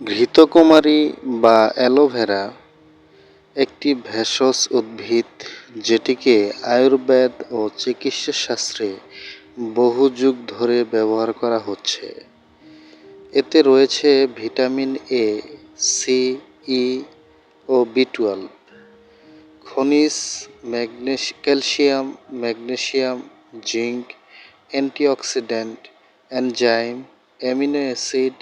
ঘৃতকুমারী বা অ্যালোভেরা একটি ভেষজ উদ্ভিদ যেটিকে আয়ুর্বেদ ও চিকিৎসা শাস্ত্রে বহু যুগ ধরে ব্যবহার করা হচ্ছে। এতে রয়েছে ভিটামিন এ, সি, ই ও বি টুয়েলভ। খনিজ ম্যাগনেস calcium magnesium zinc, antioxidant, enzyme, amino acid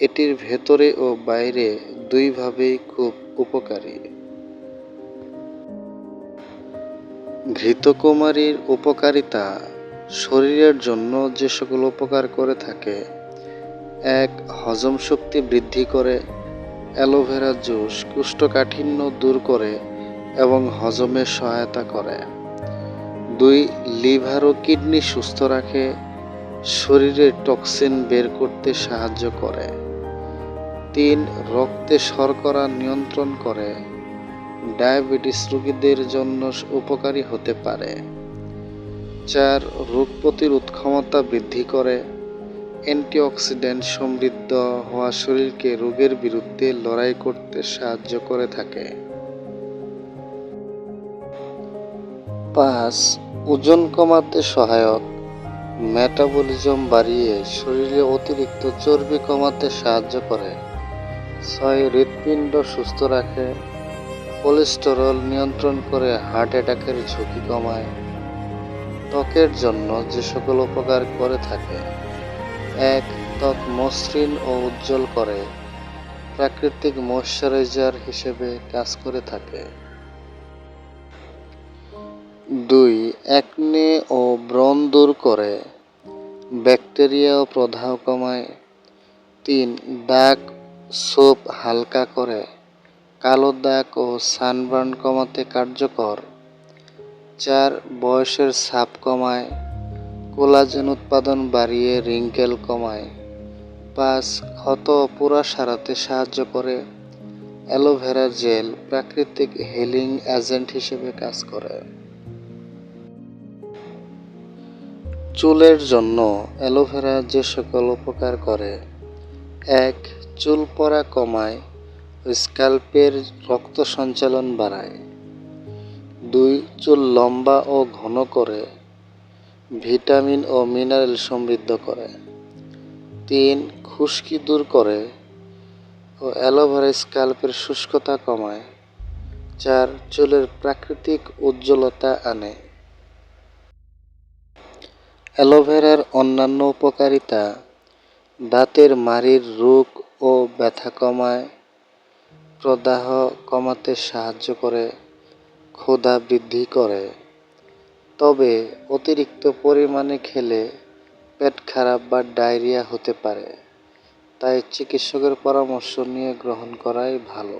এটির ভেতরে ও বাইরে দুইভাবেই খুব উপকারী। ঘৃতকুমারীর উপকারিতা শরীরের জন্য যে সকল উপকার করে থাকে, এক, হজম শক্তি বৃদ্ধি করে, অ্যালোভেরা জুস কুষ্ঠকাঠিন্য দূর করে এবং হজমে সহায়তা করে। দুই, লিভার ও কিডনি সুস্থ রাখে, শরীরের টক্সিন বের করতে সাহায্য করে। তিন রক্তে শর্করা নিয়ন্ত্রণ করে। ডায়াবেটিস রোগীদের জন্য উপকারী হতে পারে। চার, রোগ প্রতিরোধ ক্ষমতা বৃদ্ধি করে। অ্যান্টিঅক্সিডেন্ট সমৃদ্ধ হওয়া শরীরকে রোগের বিরুদ্ধে লড়াই করতে সাহায্য করে থাকে। পাঁচ, ওজন কমাতে সহায়ক। মেটাবলিজম বাড়িয়ে শরীরে অতিরিক্ত চর্বি কমাতে সাহায্য করে। ছয় হৃৎপিণ্ড সুস্থ রাখে কোলেস্টেরল নিয়ন্ত্রণ করে হার্ট অ্যাটাকের ঝুঁকি কমায়। ত্বকের জন্য যে সকল উপকার করে থাকে, এক, ত্বক মসৃণ ও উজ্জ্বল করে, প্রাকৃতিক ময়শ্চারাইজার হিসেবে কাজ করে থাকে। দুই একনে ও ব্রণ দূর করে ব্যাকটেরিয়া ও প্রদাহ কমায়। তিন, দাগ সোপ হালকা করে কালো দাগ ও সানবার্ন কমাতে কার্যকর। চার, বয়সের ছাপ কমায়, কোলাজেন উৎপাদন বাড়িয়ে রিঙ্কেল কমায়। পাঁচ, ক্ষত পোড়া সারাতে সাহায্য করে অ্যালোভেরা জেল প্রাকৃতিক হিলিং এজেন্ট হিসেবে কাজ করে। চুলের জন্য অ্যালোভেরা যে সকল উপকার করে এক চুল পড়া কমায় ও স্ক্যাল্পের রক্ত সঞ্চালন বাড়ায়। দুই চুল লম্বা ও ঘন করে, ভিটামিন ও মিনারেল সমৃদ্ধ করে। তিন, খুশকি দূর করে ও অ্যালোভেরা স্ক্যাল্পের শুষ্কতা কমায়। চার, চুলের প্রাকৃতিক উজ্জ্বলতা আনে। অ্যালোভেরার অন্যান্য উপকারিতা দাঁতের মাড়ির রোগ ও ব্যথা কমায়, প্রদাহ কমাতে সাহায্য করে, ক্ষুধা বৃদ্ধি করে। তবে অতিরিক্ত পরিমাণে খেলে পেট খারাপ বা ডায়রিয়া হতে পারে, তাই চিকিৎসকের পরামর্শ নিয়ে গ্রহণ করাই ভালো।